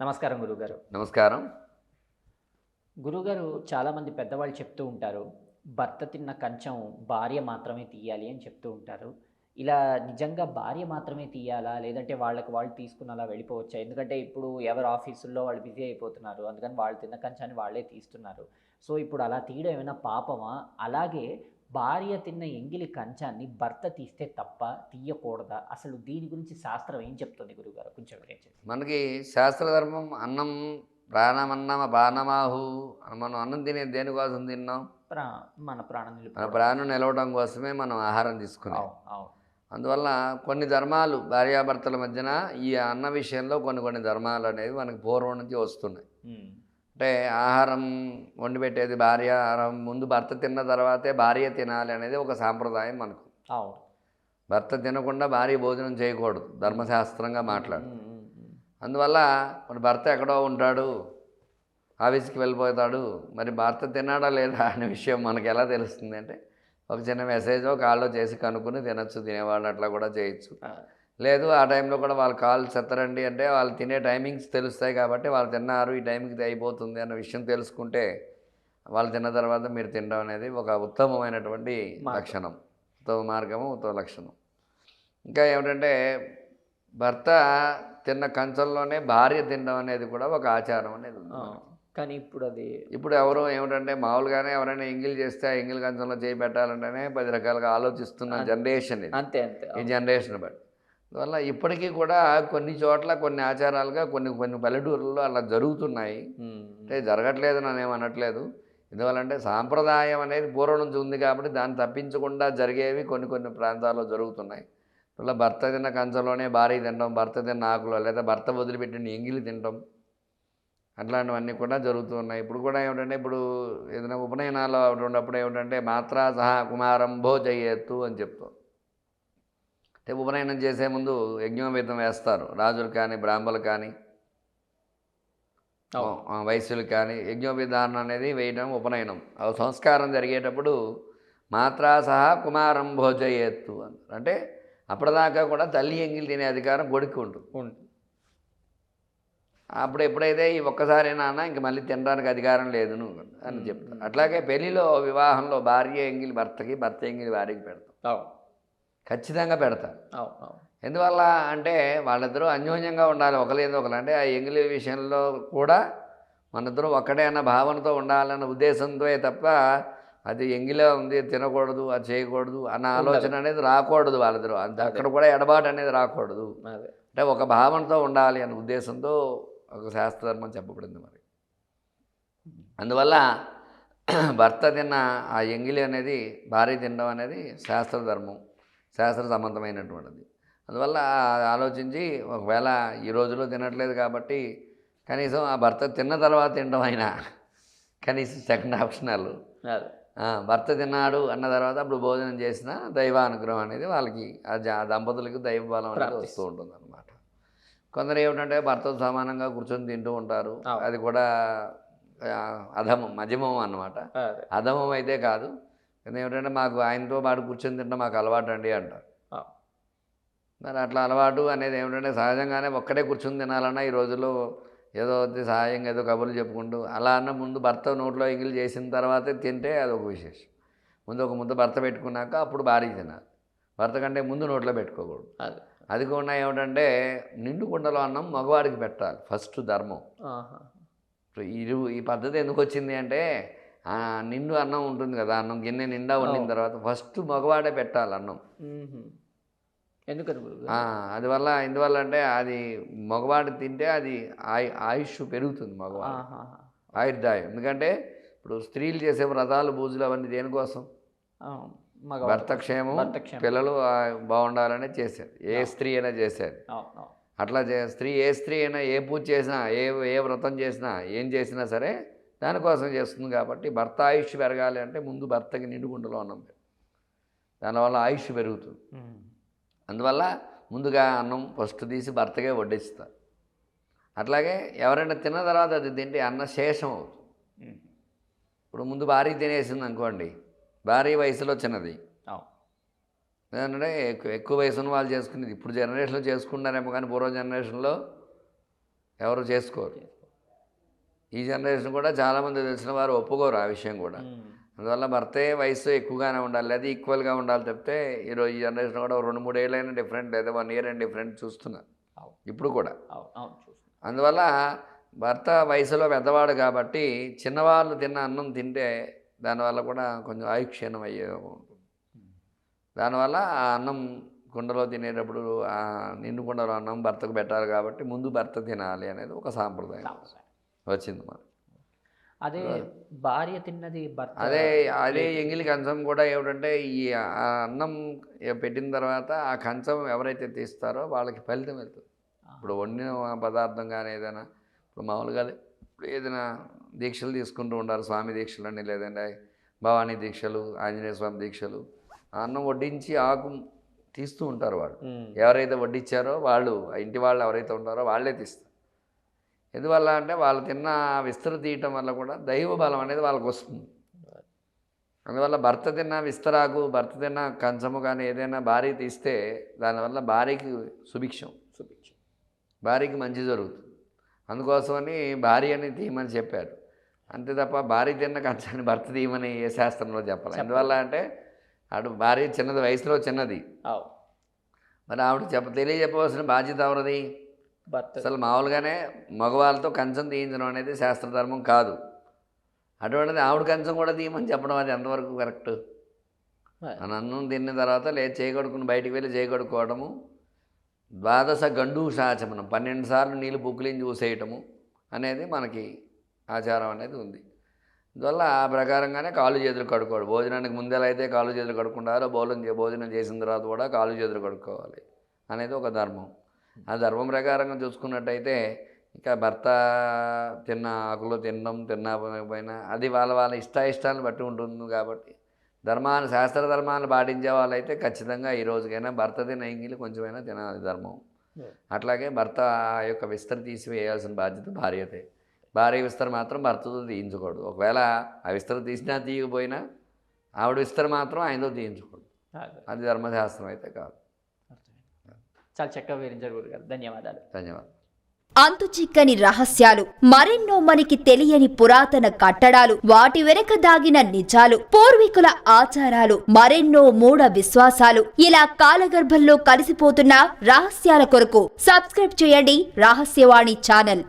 నమస్కారం గురుగారు నమస్కారం. గురుగారు చాలామంది పెద్దవాళ్ళు చెప్తూ ఉంటారు భర్త తిన్న కంచం భార్య మాత్రమే తీయాలి అని చెప్తూ ఉంటారు. ఇలా నిజంగా భార్య మాత్రమే తీయాలా? లేదంటే వాళ్ళకి వాళ్ళు తీసుకుని అలా వెళ్ళిపోవచ్చా? ఎందుకంటే ఇప్పుడు ఎవరు ఆఫీసుల్లో వాళ్ళు బిజీ అయిపోతున్నారు. అందుకని వాళ్ళు తిన్న కంచాన్ని వాళ్ళే తీస్తున్నారు. సో ఇప్పుడు అలా తీయడం ఏమైనా పాపమా? అలాగే భార్య తిన్న ఎంగిలి కంచాన్ని భర్త తీస్తే తప్ప తీయకూడదా? అసలు దీని గురించి శాస్త్రం ఏం చెప్తుంది గురుగారు? కొంచెం వివరించండి. మనకి శాస్త్రధర్మం అన్నం ప్రాణమన్నమ బాణమాహు మనం అన్నం తినేది దేనికోసం తిన్నాం? ప్రా మన ప్రాణం మన. ప్రాణం నిలవడం కోసమే మనం ఆహారం తీసుకున్నాం అవును అందువల్ల కొన్ని ధర్మాలు భార్యాభర్తల మధ్యన ఈ అన్న విషయంలో కొన్ని కొన్ని ధర్మాలు అనేవి మనకి పూర్వం నుంచి వస్తున్నాయి. అంటే ఆహారం వండి పెట్టేది భార్య ఆహారం ముందు భర్త తిన్న తర్వాతే భార్య తినాలి అనేది ఒక సాంప్రదాయం మనకు. అవును. భర్త తినకుండా భార్య భోజనం చేయకూడదు ధర్మశాస్త్రంగా మాట్లాడు. అందువల్ల మరి భర్త ఎక్కడో ఉంటాడు ఆఫీస్కి వెళ్ళిపోతాడు మరి భర్త తిన్నాడా లేదా అనే విషయం మనకి ఎలా తెలుస్తుంది అంటే ఒక చిన్న మెసేజో కాల్లో చేసి కనుక్కుని తినచ్చు తినేవాళ్ళు అట్లా కూడా చేయొచ్చు. లేదు ఆ టైంలో కూడా వాళ్ళు కాల్ చెత్తరండి అంటే వాళ్ళు తినే టైమింగ్స్ తెలుస్తాయి కాబట్టి వాళ్ళు తిన్నారు ఈ టైంకి అయిపోతుంది అన్న విషయం తెలుసుకుంటే వాళ్ళు తిన్న తర్వాత మీరు తినడం అనేది ఒక ఉత్తమమైనటువంటి. లక్షణం ఉత్తమ మార్గము ఉత్తమ లక్షణం ఇంకా ఏమిటంటే భర్త తిన్న కంచంలోనే భార్య తినడం అనేది కూడా ఒక ఆచారం అనేది ఉంది. కానీ ఇప్పుడు అది ఇప్పుడు ఎవరు ఏమిటంటే మామూలుగానే ఎవరైనా ఎంగిల్ చేస్తే ఆ ఎంగిల్ కంచంలో చేయి పెట్టాలంటేనే పది రకాలుగా ఆలోచిస్తున్న. జనరేషన్ అంతే అంతే ఈ జనరేషన్ బట్టి అందువల్ల ఇప్పటికీ కూడా కొన్ని చోట్ల కొన్ని ఆచారాలుగా కొన్ని కొన్ని పల్లెటూరుల్లో అలా జరుగుతున్నాయి. అంటే జరగట్లేదు నన్ను అనట్లేదు. ఎందువల్లంటే సాంప్రదాయం అనేది పూర్వం నుంచి ఉంది కాబట్టి దాన్ని తప్పించకుండా జరిగేవి కొన్ని కొన్ని ప్రాంతాల్లో జరుగుతున్నాయి. ఇలా భర్త తిన్న కంచంలోనే భార్య తినడం భర్త తిన్న ఆకులో లేదా భర్త వదిలిపెట్టిన ఎంగిలి తినడం అట్లాంటివన్నీ కూడా జరుగుతున్నాయి. ఇప్పుడు కూడా ఏమిటంటే ఇప్పుడు ఏదైనా ఉపనయనాలు ఉన్నప్పుడు ఏమిటంటే మాత్రా సహా కుమారం భోజయ్యత్తు అని చెప్తాం. అంటే ఉపనయనం చేసే ముందు యజ్ఞోపేతం వేస్తారు. రాజులు కానీ బ్రాహ్మణులు కానీ వైశ్యులు కానీ యజ్ఞోపవిధానం అనేది వేయడం ఉపనయనం. ఆ సంస్కారం జరిగేటప్పుడు మాత్రా సహా కుమారం భోజయేత్తు అన్నారు. అంటే అప్పటిదాకా కూడా తల్లి ఎంగిలి తినే అధికారం కొడుకు ఉంటుంది. అప్పుడు ఎప్పుడైతే ఈ ఒక్కసారి నాన్న ఇంక మళ్ళీ తినడానికి అధికారం లేదు నువ్వు అని చెప్తారు. అట్లాగే పెళ్ళిలో వివాహంలో భార్య ఎంగిలి భర్తకి భర్త ఎంగిలి భార్యకి పెడతాం. ఖచ్చితంగా అవును ఎందువల్ల అంటే వాళ్ళిద్దరూ అన్యోన్యంగా ఉండాలి ఒకలేదు ఒకరు అంటే ఆ ఎంగిలి విషయంలో కూడా మనిద్దరూ ఒక్కటే అన్న భావనతో ఉండాలన్న ఉద్దేశంతో తప్ప అది ఎంగిలో ఉంది తినకూడదు అది చేయకూడదు అన్న ఆలోచన అనేది రాకూడదు వాళ్ళిద్దరూ. అంత అక్కడ కూడా ఎడబాటు అనేది రాకూడదు. అంటే ఒక భావనతో ఉండాలి అనే ఉద్దేశంతో ఒక శాస్త్రధర్మం చెప్పబడింది మరి. అందువల్ల భర్త తిన్న ఆ ఎంగిలి అనేది భార్య తినడం అనేది శాస్త్రధర్మం. శాస్త్ర సంబంధమైనటువంటిది. అందువల్ల ఆలోచించి ఒకవేళ ఈ రోజులో తినట్లేదు కాబట్టి కనీసం ఆ భర్త తిన్న తర్వాత తినడం అయినా కనీసం సెకండ్ ఆప్షనల్ భర్త తిన్నాడు అన్న తర్వాత అప్పుడు భోజనం చేసిన దైవానుగ్రహం అనేది వాళ్ళకి ఆ దంపతులకి దైవ బలం అనేది. వస్తూ ఉంటుంది అనమాట కొందరు ఏమిటంటే భర్తతో సమానంగా కూర్చొని తింటూ ఉంటారు. అది కూడా అధమం మధ్యమం అన్నమాట. అదే. అధమం అయితే కాదు. కానీ ఏమిటంటే మాకు ఆయనతో పాటు కూర్చొని తినడం మాకు అలవాటు అండి అంటారు. మరి అట్లా అలవాటు అనేది ఏమిటంటే సహజంగానే ఒక్కడే కూర్చొని తినాలన్నా ఈ రోజుల్లో ఏదో సహాయంగా ఏదో కబుర్లు చెప్పుకుంటూ అలా అన్న ముందు భర్త నోట్లో ఎంగిలి చేసిన తర్వాతే తింటే అదొక విశేషం. ముందు ఒక ముద్ద భర్త పెట్టుకున్నాక అప్పుడు భార్య తినాలి. భర్త కంటే ముందు నోట్లో పెట్టుకోకూడదు. అదే. అది కూడా ఏమిటంటే నిండు కుండలో అన్నం మగవాడికి పెట్టాలి ఫస్ట్ ధర్మం. ఇరు ఈ పద్ధతి ఎందుకు వచ్చింది అంటే నిండు అన్నం ఉంటుంది కదా అన్నం గిన్నె నిండా వండిన. తర్వాత ఫస్ట్ మగవాడే పెట్టాలి అన్నం. ఎందుకని గురుగారు? ఆ, అది వల్ల ఎందువల్ల అంటే అది మగవాడు తింటే అది ఆయు ఆయుష్ పెరుగుతుంది మగవాడు. ఆయుర్దాయం ఎందుకంటే ఇప్పుడు స్త్రీలు చేసే వ్రతాలు పూజలు అవన్నీ దేనికోసం అవును. మగవాడు. భర్త క్షేమం భర్త క్షేమం. పిల్లలు బాగుండాలనే చేసేది ఏ. స్త్రీ అయినా చేసేది అవును. అట్లా స్త్రీ ఏ స్త్రీ అయినా ఏ పూజ చేసినా ఏ ఏ వ్రతం చేసినా ఏం చేసినా సరే దానికోసం చేస్తుంది కాబట్టి భర్త ఆయుష్ పెరగాలి అంటే ముందు భర్తకి నిండుగుండలో అన్నం. దానివల్ల ఆయుష్ పెరుగుతుంది. అందువల్ల ముందుగా అన్నం ఫస్ట్ తీసి భర్తకే వడ్డిస్తారు అట్లాగే ఎవరైనా తిన్న తర్వాత అది తింటే అన్న శేషం అవుతుంది. ఇప్పుడు ముందు భార్య తినేసింది అనుకోండి భార్య వయసులో చిన్నది. ఏంటంటే ఎక్కువ ఎక్కువ వయసు ఉన్న వాళ్ళు చేసుకునేది ఇప్పుడు జనరేషన్లో చేసుకున్నారేమో కానీ పూర్వ జనరేషన్లో ఎవరు చేసుకోరు ఈ జనరేషన్ కూడా చాలామంది తెలిసిన వారు ఒప్పుకోరు ఆ విషయం కూడా. అందువల్ల భర్తే వయసు ఎక్కువగానే ఉండాలి లేదా ఈక్వల్గా ఉండాలి తప్పితే ఈరోజు ఈ జనరేషన్ కూడా రెండు మూడు ఏళ్ళైనా డిఫరెంట్ లేదా వన్ ఇయర్ అయినా డిఫరెంట్ చూస్తున్నారు ఇప్పుడు కూడా. అందువల్ల భర్త వయసులో పెద్దవాడు కాబట్టి చిన్నవాళ్ళు తిన్న అన్నం తింటే దానివల్ల కూడా కొంచెం ఆయుక్షీణం అయ్యే ఉంటుంది. దానివల్ల ఆ అన్నం కుండలో తినేటప్పుడు ఆ నిండు కుండలో అన్నం భర్తకు పెట్టాలి కాబట్టి ముందు భర్త తినాలి అనేది ఒక సాంప్రదాయం. వచ్చింది మరి అదే భార్య తిన్నది అదే అదే ఎంగిలి కంచం కూడా ఏమిటంటే ఈ ఆ అన్నం పెట్టిన తర్వాత ఆ కంచం ఎవరైతే తీస్తారో వాళ్ళకి ఫలితం వెళ్తుంది. ఇప్పుడు వండిన పదార్థం కానీ ఏదైనా ఇప్పుడు మామూలుగా ఇప్పుడు ఏదైనా దీక్షలు తీసుకుంటూ ఉంటారు స్వామి దీక్షలు అని లేదంటే భవానీ దీక్షలు ఆంజనేయ స్వామి దీక్షలు ఆ అన్నం వడ్డించి ఆకు తీస్తూ ఉంటారు వాళ్ళు. ఎవరైతే వడ్డించారో వాళ్ళు ఆ ఇంటి వాళ్ళు ఎవరైతే ఉంటారో వాళ్ళే తీస్తారు. ఎందువల్ల అంటే వాళ్ళు తిన్న విస్తర తీయటం వల్ల కూడా దైవ బలం అనేది వాళ్ళకి వస్తుంది. అందువల్ల భర్త తిన్న విస్తరాకు భర్త తిన్న కంచము కానీ ఏదైనా భార్య తీస్తే దానివల్ల భార్యకి సుభిక్షం. చూపించు భార్యకి మంచి జరుగుతుంది. అందుకోసమని భార్యని తీయమని చెప్పారు అంతే తప్ప భార్య తిన్న కంచాన్ని భర్త తీయమని ఏ శాస్త్రంలో చెప్పాలి. ఎందువల్ల అంటే అటు భార్య చిన్నది వయసులో చిన్నది. మరి ఆవిడ చెప్ప తెలియజెప్పవలసిన బాధ్యత ఎవరిది? భర్త. అసలు మామూలుగానే మగవాళ్ళతో కంచం తీయించడం అనేది శాస్త్రధర్మం కాదు. అటువంటిది ఆవిడ కంచం కూడా తీయమని చెప్పడం అది ఎంతవరకు కరెక్ట్. మన అన్నం తిన్న తర్వాత లే చేయగడుకుని బయటికి వెళ్ళి చేయగడుకోవడము ద్వాదశ గండూషాచమనం పన్నెండు సార్లు నీళ్ళు పుక్కిలించి చూసేయటము అనేది మనకి ఆచారం అనేది ఉంది. అందువల్ల ఆ ప్రకారంగానే కాళ్ళు చేతులు కడుక్కోవాలి. భోజనానికి ముందెలా అయితే కాళ్ళు చేతులు కడుక్కుంటారో భోజనం భోజనం చేసిన తర్వాత కూడా కాళ్ళు చేతులు కడుక్కోవాలి అనేది ఒక ధర్మం. ఆ ధర్మం ప్రకారంగా చూసుకున్నట్టయితే ఇంకా భర్త తిన్న ఆకులు తినడం తినకపోయినా అది వాళ్ళ వాళ్ళ ఇష్టాయిష్టాలను బట్టి ఉంటుంది కాబట్టి ధర్మాన్ని శాస్త్ర ధర్మాన్ని పాటించే వాళ్ళైతే ఖచ్చితంగా ఈ రోజుకైనా భర్త తిన ఎంగిలి కొంచెమైనా తినాలి ధర్మం. అట్లాగే భర్త యొక్క విస్తర తీసివేయాల్సిన బాధ్యత భార్యతే భార్య విస్తర మాత్రం భర్తతో తీయించకూడదు ఒకవేళ ఆ విస్తర తీసినా తీయకపోయినా ఆవిడ విస్తర మాత్రం ఆయనతో తీయించకూడదు అదే. ధర్మశాస్త్రం అయితే కాదు. చాలా చక్కగా వివరించారు గురుగారు. ధన్యవాదాలు. ధన్యవాదాలు. అంతు చిక్కని రహస్యాలు మరెన్నో మనకి తెలియని పురాతన కట్టడాలు వాటి వెనక దాగిన నిజాలు పూర్వీకుల ఆచారాలు మరెన్నో మూఢ విశ్వాసాలు ఇలా కాలగర్భంలో కలిసిపోతున్న రహస్యాల కొరకు సబ్స్క్రైబ్ చేయండి రహస్యవాణి ఛానల్.